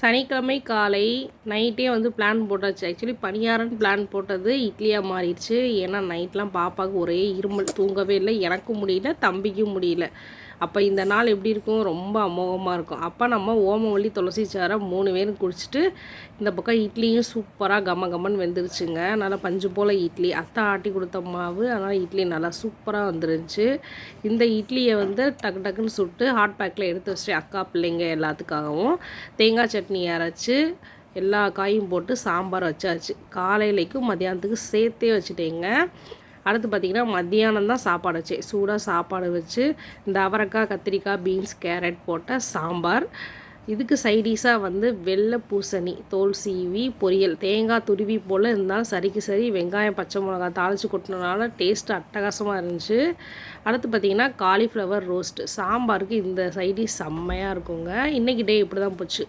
சனிக்கிழமை காலை நைட்டே வந்து பிளான் போட்டாச்சு. ஆக்சுவலி பணியாரன் பிளான் போட்டது இட்லியாக மாறிடுச்சு. ஏன்னா நைட்லாம் பாப்பாவுக்கு ஒரே இருமல். தூங்கவே இல்லை. எனக்கும் முடியல தம்பிக்கும் முடியல. அப்போ இந்த நாள் எப்படி இருக்கும்? ரொம்ப அமோகமாக இருக்கும். அப்போ நம்ம ஓமவள்ளி துளசி சாரை மூணு பேரும் குடிச்சிட்டு இந்த பக்கம் இட்லியும் சூப்பராக கம கமன்னு வெந்துருச்சுங்க. நல்லா பஞ்சு போல் இட்லி. அத்தை ஆட்டி கொடுத்த மாவு அதனால் இட்லி நல்லா சூப்பராக வந்துருந்துச்சு. இந்த இட்லியை வந்து டக்கு டக்குன்னு சுட்டு ஹாட் பேக்கில் எடுத்து வச்சு அக்கா பிள்ளைங்க எல்லாத்துக்காகவும் தேங்காய் சட்னி அரைச்சி எல்லா காயும் போட்டு சாம்பார் வச்சாச்சு. காலையிலைக்கும் மதியானத்துக்கு சேர்த்தே வச்சுட்டேங்க. அடுத்து பார்த்திங்கன்னா மத்தியானம் தான் சாப்பாடு வச்சு சூடாக சாப்பாடு வச்சு இந்த அவரைக்காய் கத்திரிக்காய் பீன்ஸ் கேரட் போட்ட சாம்பார். இதுக்கு சைடிஷாக வந்து வெள்ளை பூசணி தோல் சீவி பொரியல் தேங்காய் துருவி போல் இருந்தாலும் சரிக்கு சரி வெங்காயம் பச்சை மிளகாய் தாளித்து கொட்டினனால டேஸ்ட் அட்டகாசமாக இருந்துச்சு. அடுத்து பார்த்திங்கன்னா காலிஃப்ளவர் ரோஸ்ட்டு சாம்பாருக்கு இந்த சைடிஷ் செம்மையாக இருக்குங்க. இன்றைக்கி டே இப்படி தான் போச்சு.